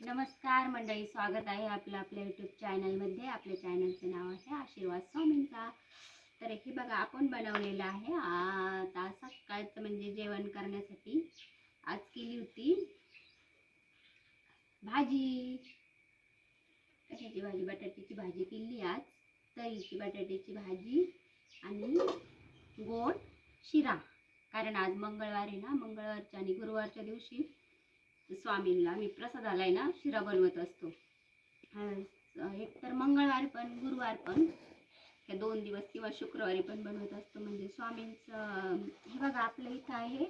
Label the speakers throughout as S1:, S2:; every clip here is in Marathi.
S1: नमस्कार मंडळी स्वागत आहे आपलं आपल्या यूट्यूब चॅनलमध्ये आपल्या चॅनलचं नाव आहे आशीर्वाद स्वामींचा. तर हे बघा आपण बनवलेलं आहे आता सकाळचं म्हणजे जेवण करण्यासाठी आज केली होती भाजी. कशाची भाजी? बटाट्याची भाजी केली आज. तळीची बटाट्याची भाजी आणि गोड शिरा. कारण आज मंगळवार आहे ना मंगळवारच्या आणि गुरुवारच्या दिवशी स्वामींना मी प्रसादाला आहे ना शिरा बनवत असतो. एक तर मंगळवार पण गुरुवार पण हे दोन दिवस किंवा शुक्रवारी पण बनवत असतो. म्हणजे स्वामींचं हे बघा आपलं इथं आहे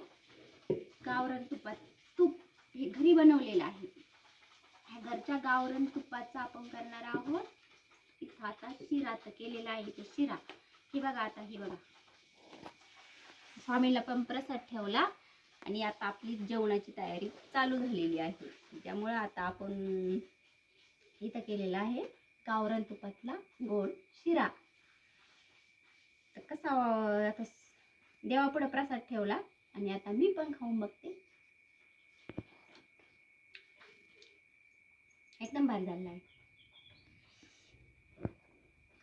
S1: गावरण तुपात तूप हे घरी बनवलेलं आहे. ह्या घरच्या गावरण तुपाचं आपण करणार आहोत. इथं आता शिरा तर केलेला आहे तो शिरा. हे बघा आता हे बघा. स्वामीला पण प्रसाद ठेवला. आणि आता आपली जेवणाची तयारी चालू झालेली आहे. त्यामुळं आता आपण इथं केलेला आहे गावरान तुपातला गोड शिरा. तर कसा आता देवापुढं प्रसाद ठेवला आणि आता मी पण खाऊन बघते. एकदम भारी झालेला आहे.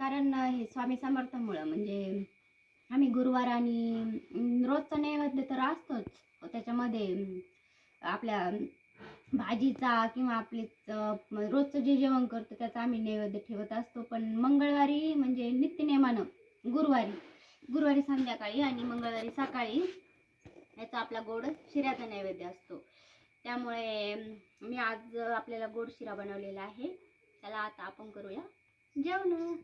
S1: कारण हे स्वामी समर्थामुळं म्हणजे आम्ही गुरुवार आणि रोजचं रोजचा नैवेद्य तर असतोच. त्याच्यामध्ये आपल्या भाजीचा किंवा आपले रोजचं जे जेवण करतो त्याचा आम्ही नैवेद्य ठेवत असतो. पण मंगळवारी म्हणजे नित्यनेमानं गुरुवारी गुरुवारी संध्याकाळी आणि मंगळवारी सकाळी याचा आपला गोड शिऱ्याचा नैवेद्य असतो. त्यामुळे मी आज आपल्याला गोड शिरा बनवलेला आहे. त्याला आता आपण करूया जेवण.